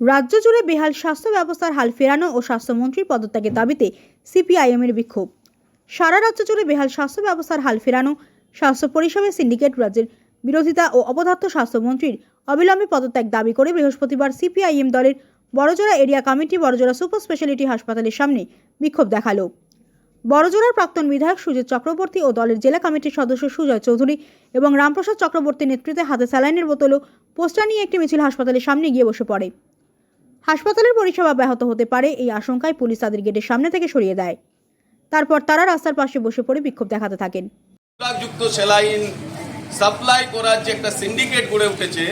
রাজ্য জুড়ে বেহাল স্বাস্থ্য ব্যবস্থার হাল ফেরানো ও স্বাস্থ্যমন্ত্রীর পদত্যাগের দাবিতে সিপিআইএমের বিক্ষোভ। সারা রাজ্য জুড়ে বেহাল স্বাস্থ্য ব্যবস্থার হাল ফেরানো, স্বাস্থ্য পরিষেবা সিন্ডিকেট রাজ্যের বিরোধিতা ও অপদার্থ স্বাস্থ্যমন্ত্রীর অবিলম্বে পদত্যাগ দাবি করে বৃহস্পতিবার সিপিআইএম দলের Barjora area committee Barjora super speciality হাসপাতালের সামনে বিক্ষোভ দেখাল। বড়জোড়ার প্রাক্তন বিধায়ক সুজিত চক্রবর্তী ও দলের জেলা কমিটির সদস্য সুজয় চৌধুরী এবং রামপ্রসাদ চক্রবর্তীর নেতৃত্বে হাতে স্যালাইনের বোতল ও পোস্টার নিয়ে একটি মিছিল হাসপাতালের সামনে গিয়ে বসে পড়ে। হাসপাতালের পরিষেবা ব্যাহত হতে পারে এই আশঙ্কায় পুলিশ তাদের গেটের সামনে থেকে সরিয়ে দেয়। তারপর তারা রাস্তার পাশে বসে পড়ে বিক্ষোভ দেখাতে থাকেন। যুক্ত সেলাইন সাপ্লাই করার যে একটা সিন্ডিকেট গড়ে উঠেছে,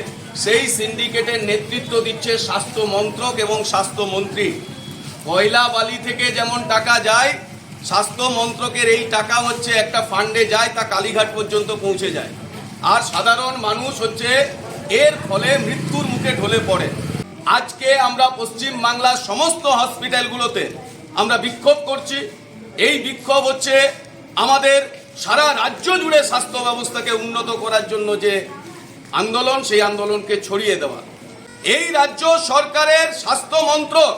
সেই সিন্ডিকেটের নেতৃত্ব দিচ্ছে স্বাস্থ্য মন্ত্রক এবং স্বাস্থ্যমন্ত্রী কয়লা বালি থেকে যেমন টাকা যায়, স্বাস্থ্য মন্ত্রকের এই টাকা হচ্ছে একটা ফান্ডে যায়, তা কালীঘাট পর্যন্ত পৌঁছে যায়। আর সাধারণ মানুষ হচ্ছে এর ফলে মৃত্যুর মুখে ঢলে পড়ে। আজকে আমরা পশ্চিম বাংলার সমস্ত হসপিটালগুলোতে আমরা বিক্ষোভ করছি। এই বিক্ষোভ হচ্ছে আমাদের সারা রাজ্য জুড়ে স্বাস্থ্য ব্যবস্থাকে উন্নত করার জন্য যে আন্দোলন, সেই আন্দোলনকে ছড়িয়ে দেওয়া। এই রাজ্য সরকারের স্বাস্থ্য মন্ত্রক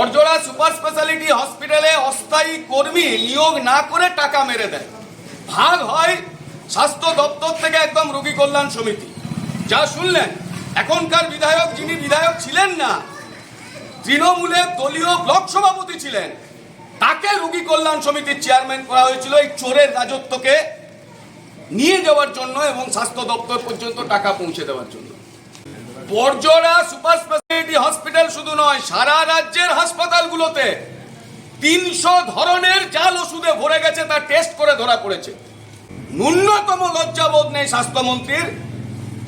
অর্জরা সুপার স্পেশালিটি হসপিটালে অস্থায়ী কর্মী নিয়োগ না করে টাকা মেরে দেয়। ভাগ হয় স্বাস্থ্য দপ্তর থেকে একদম রোগী কল্যাণ সমিতি। যা শুনলেন এখনকার বিধায়ক যিনি বিধায়ক ছিলেন না, তৃণমূলের দলীয় ব্লক সভাপতি ছিলেন। তাকে রোগী কল্যাণ সমিতির চেয়ারম্যান করা হয়েছিল এই চোরের রাজত্বকে নিয়ে যাওয়ার জন্য এবং স্বাস্থ্য দপ্তর পর্যন্ত টাকা পৌঁছে দেওয়ার জন্য। বর্জরা সুপার স্পেশালিটি হসপিটাল শুধু নয়, সারা রাজ্যের হাসপাতালগুলোতে তিনশো ধরনের জাল ওষুধে ভরে গেছে, তা টেস্ট করে ধরা পড়েছে। ন্যূনতম লজ্জাবোধ নেই স্বাস্থ্যমন্ত্রীর।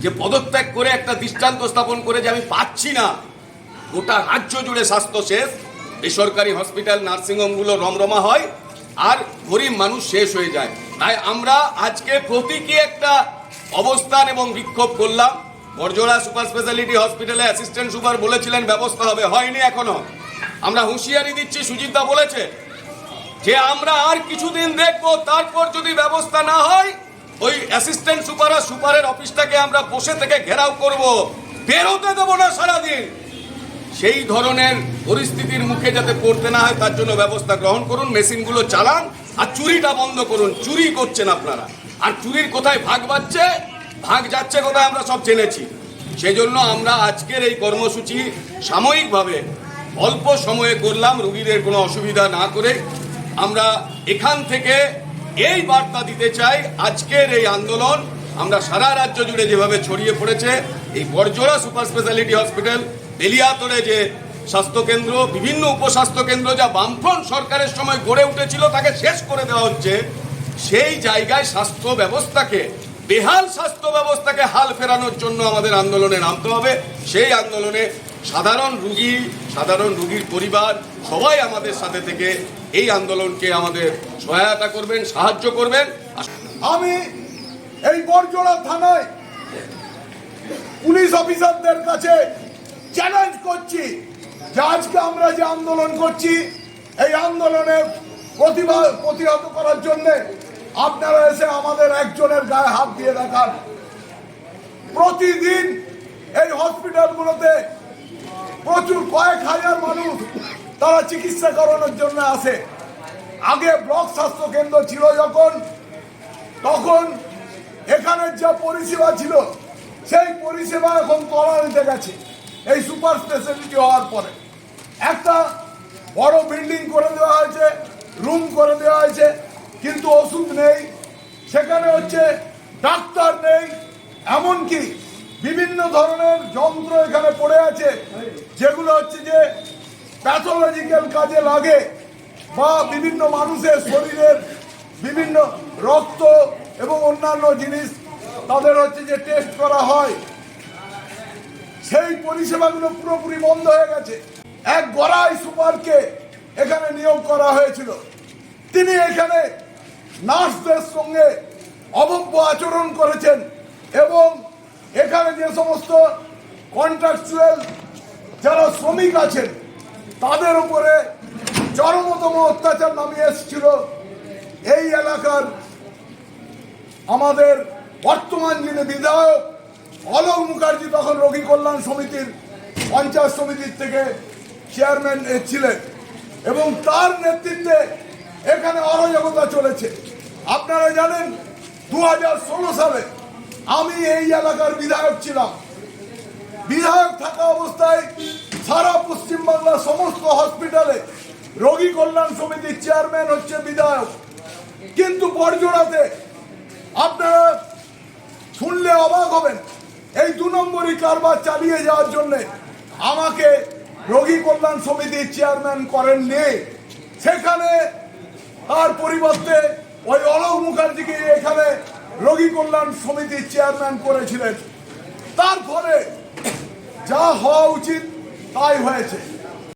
যে পদত্যাগ করে একটা দৃষ্টান্ত স্থাপন করে যে আমি পাচ্ছি না, গোটা রাজ্য জুড়ে স্বাস্থ্য শেষ, বেসরকারি হসপিটাল, নার্সিংহোমগুলো রমরমা হয়, আর গরিব মানুষ শেষ হয়ে যায়। তাই আমরা আজকে প্রতীকী একটা অবস্থান এবং বিক্ষোভ করলাম। বরজোড়া সুপার স্পেশালিটি হসপিটালে অ্যাসিস্ট্যান্ট সুপার বলেছিলেন, ব্যবস্থা হবে। হয়নি এখনও। আমরা হুঁশিয়ারি দিচ্ছি, সুজিতদা বলেছে যে আমরা আর কিছুদিন দেখব, তারপর যদি ব্যবস্থা না হয় ওই অ্যাসিস্ট্যান্ট সুপার আর সুপারের অফিসটাকে আমরা বসে থেকে ঘেরাও করব। বেরোতে দেবো না সারাদিন। সেই ধরনের পরিস্থিতির মুখে যাতে পড়তে না হয়, তার জন্য ব্যবস্থা গ্রহণ করুন, মেশিনগুলো চালান আর চুরিটা বন্ধ করুন। চুরি করছেন আপনারা। আর চুরির কোথায় ভাগ পাচ্ছে ভাগ যাচ্ছে কোথায় আমরা সব জেনেছি। সেজন্য আমরা আজকের এই কর্মসূচি সাময়িকভাবে অল্প সময়ে করলাম। রুগীদের কোনো অসুবিধা না করে আমরা এখান থেকে এই বার্তা দিতে চাই, আজকের এই আন্দোলন আমরা সারা রাজ্য জুড়ে যেভাবে ছড়িয়ে পড়েছে, এই বরজোড়া সুপার স্পেশালিটি হসপিটাল, বেলিয়াতরে যে স্বাস্থ্যকেন্দ্র, বিভিন্ন উপস্বাস্থ্য কেন্দ্র যা বামফ্রন্ট সরকারের সময় গড়ে উঠেছিল, তাকে শেষ করে দেওয়া হচ্ছে, সেই জায়গায় স্বাস্থ্য ব্যবস্থাকে, বেহাল স্বাস্থ্য ব্যবস্থাকে হাল ফেরানোর জন্য আমাদের আন্দোলনে নামতে হবে। সেই আন্দোলনে সাধারণ রুগী, সাধারণ রুগীর পরিবার সবাই আমাদের সাথে থেকে এই আন্দোলনকে আমাদের সহায়তা করবেন, সাহায্য করবেন। আমি এই বরজোড়া থানায় পুলিশ অফিসারদের কাছে চ্যালেঞ্জ করছি যে আজকে আমরা যে আন্দোলন করছি, এই আন্দোলনের প্রতিবাদ প্রতিহত করার জন্য আপনারা এসে আমাদের একজনের গায়ে হাত দিয়ে দেখান। প্রতিদিন এই হসপিটালগুলোতে প্রচুর কয়েক হাজার মানুষ তারা চিকিৎসা করানোর জন্য আসে। আগে ব্লক স্বাস্থ্য কেন্দ্র ছিল যখন, তখন এখানের যা পরিষেবা ছিল, সেই পরিষেবা এখন তলানিতে গেছে, এই সুপার স্পেশালিটি হওয়ার পরে। একটা বড় বিল্ডিং করে দেওয়া হয়েছে, রুম করে দেওয়া হয়েছে, কিন্তু ওষুধ নেই। সেখানে হচ্ছে ডাক্তার নেই, এমনকি বিভিন্ন ধরনের যন্ত্র এখানে পড়ে আছে, যেগুলো হচ্ছে যে প্যাথোলজিক্যাল কাজে লাগে বা বিভিন্ন মানুষের শরীরের বিভিন্ন রক্ত এবং অন্যান্য জিনিস, তাদের হচ্ছে যে টেস্ট করা হয়। সেই পরিষেবাগুলো পুরোপুরি বন্ধ হয়ে গেছে। এক গড়াই সুপারকে এখানে নিয়োগ করা হয়েছিল। তিনি এখানে নার্সদের সঙ্গে অভব্য আচরণ করেছেন এবং এখানে যে সমস্ত কন্ট্রাকচুয়াল যারা শ্রমিক আছেন তাদের উপরে চরমতম অত্যাচার নামিয়ে এসেছিল। এই এলাকার আমাদের বর্তমান যিনি বিধায়ক, অলোক মুখার্জি, তখন রোগী কল্যাণ সমিতির পঞ্চায়েত সমিতির থেকে চেয়ারম্যান ছিলেন এবং তার নেতৃত্বে এখানে অরাজকতা চলেছে। আপনারা জানেন দু হাজার ষোলো সালে আমি এই এলাকার বিধায়ক ছিলাম। বিধায়ক থাকা অবস্থায় সারা পশ্চিমবাংলার সমস্ত হসপিটালে রোগী কল্যাণ সমিতির চেয়ারম্যান হচ্ছে বিধায়ক। কিন্তু বরজোড়াতে আপনারা শুনলে অবাক হবেন, এই দু নম্বরই কারবার চালিয়ে যাওয়ার জন্য আমাকে রোগী কল্যাণ সমিতির চেয়ারম্যান করেন করেননি। সেখানে তার পরিবর্তে ওই অলোক মুখার্জিকে এখানে রোগী কল্যাণ সমিতির চেয়ারম্যান করেছিলেন। তার ফলে যা হওয়া উচিত তাই হয়েছে